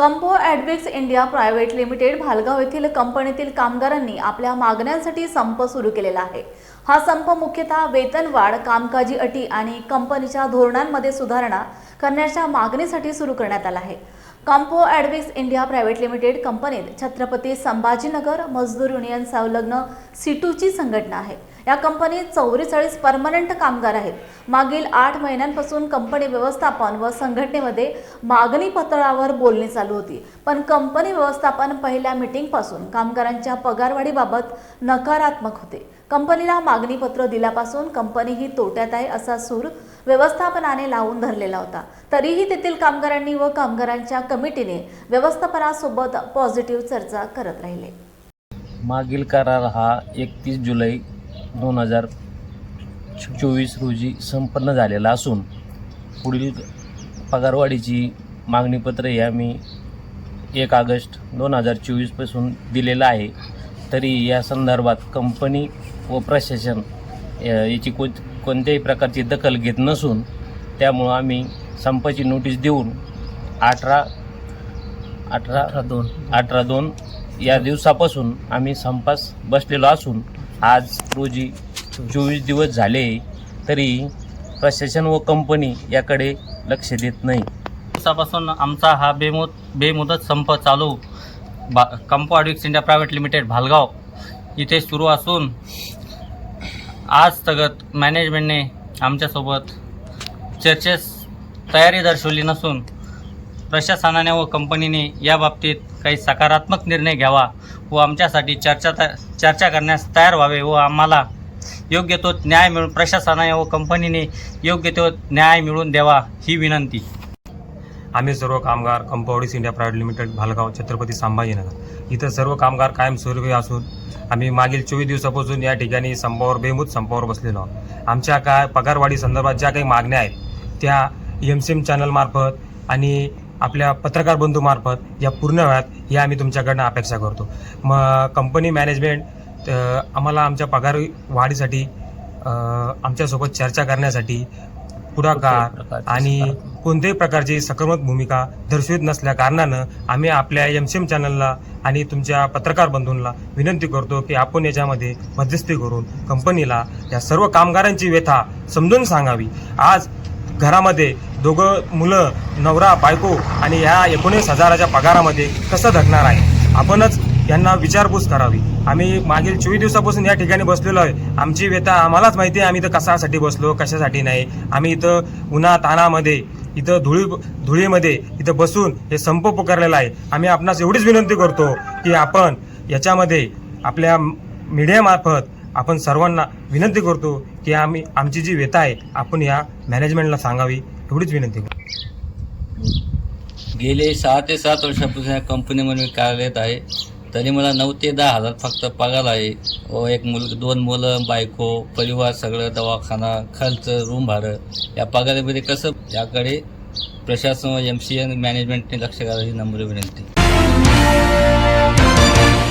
Compo Advics India private limited Bhalgaon येथील कंपनीतील कामगारांनी आपल्या मागण्यांसाठी संप सुरू केलेला आहे. हा संप मुख्यतः वेतनवाढ कामकाजी अटी आणि कंपनीच्या धोरणांमध्ये सुधारणा करण्याच्या मागणीसाठी सुरू करण्यात आला आहे. Compo Advics India private limited कंपनीत छत्रपती संभाजीनगर मजदूर युनियन संलग्न सिटूची संघटना आहे. या कंपनीत चौवेचाळीस परमनंट कामगार आहेत. मागील आठ महिन्यांपासून कंपनी व्यवस्थापन व संघटनेमध्ये मागणी पत्रावर बोलणी चालू होती. पण कंपनी व्यवस्थापन पहिल्या मिटिंगपासून कामगारांच्या पगारवाढीबाबत नकारात्मक होते. कंपनीला मागणी पत्र दिल्यापासून कंपनी ही तोट्यात आहे असा सूर व्यवस्थापनाने लावून धरलेला होता. तरीही तेथील कामगारांनी व कामगारांच्या कमिटीने व्यवस्थापनासोबत पॉझिटिव्ह चर्चा करत राहिले. मागील करार हा एकतीस जुलै दोन हजार चोवीस रोजी संपन्न झालेला असून पुढील पगारवाढीची मागणीपत्र हे आम्ही एक ऑगस्ट दोन हजार चोवीसपासून दिलेलं आहे. तरी या संदर्भात कंपनी व प्रशासन याची को कोणत्याही प्रकारची दखल घेत नसून त्यामुळं आम्ही संपाची नोटीस देऊन अठरा अठरा दोन. अठरा दोन या दिवसापासून आम्ही संपास बसलेलो असून आज रोजी चोवीस दिवस झाले तरी प्रशासन व कंपनी याकडे लक्ष देत नाही. दिवसापासून आमचा हा बेमुद बेमुदत संप चालू. बा Compo Advics India private limited Bhalgaon. इथे सुरू असून आज तगत मॅनेजमेंटने आमच्यासोबत चर्चेस तयारी दर्शवली नसून प्रशासनाने व कंपनीने या बाबतीत काही सकारात्मक निर्णय घ्यावा व आमच्यासाठी चर्चा त चर्चा करण्यास तयार व्हावे व आम्हाला योग्य तो न्याय मिळून प्रशासनाने व कंपनीने योग्य तो न्याय मिळवून द्यावा ही विनंती. आम्ही सर्व कामगार कंपाऊंडीस India private limited Bhalgaon Chhatrapati Sambhajinagar इथं सर्व कामगार कायमस्वरूपी असून आम्ही मागील चोवीस दिवसापासून या ठिकाणी संपावर बेमूत संपावर बसलेलो आहोत. आमच्या काय पगारवाढी संदर्भात ज्या काही मागण्या आहेत त्या एम सी एम चॅनलमार्फत आणि आपल्या पत्रकार बंधूमार्फत या पूर्ण व्हाव्यात ही आम्ही तुमच्याकडनं अपेक्षा करतो. मग कंपनी मॅनेजमेंट आम्हाला आमच्या पगार वाढीसाठी आमच्यासोबत चर्चा करण्यासाठी पुढाकार आणि कोणत्याही प्रकारची सकारात्मक भूमिका दर्शवित नसल्या कारणानं आम्ही आपल्या एम सी एम चॅनलला आणि तुमच्या पत्रकार बंधूंना विनंती करतो की आपण याच्यामध्ये मध्यस्थी करून कंपनीला या सर्व कामगारांची व्यथा समजून सांगावी. आज घरामध्ये दोघं मुलं नवरा बायको आणि ह्या एकोणीस हजाराच्या पगारामध्ये कसं धकणार आहे? आपणच यांना विचारपूस करावी. आम्ही मागील चोवीस दिवसापासून या ठिकाणी बसलेलो आहे. आमची व्यथा आम्हालाच माहिती आहे आम्ही इथं कशासाठी बसलो कशासाठी नाही. आम्ही इथं उन्हा तानामध्ये इथं धुळी धुळीमध्ये इथं बसून हे संप पुकारलेला आहे. आम्ही आपणास एवढीच विनंती करतो की आपण याच्यामध्ये आपल्या मीडियामार्फत आपण सर्वांना विनंती करतो की आम्ही आमची जी व्यथा आहे आपण या मॅनेजमेंटला सांगावी एवढीच विनंती करतो. गेले सहा ते सात वर्षापासून या कंपनीमध्ये मी कार्यरत आहे. तरी मला नऊ ते दहा हजार फक्त पगार आहे. व एक मुल दोन मुलं बायको परिवार सगळं दवाखाना खर्च रूम भाडं. या पगारामध्ये कसं? याकडे प्रशासन व एम सी एन मॅनेजमेंटने लक्ष घालायची नम्र विनंती.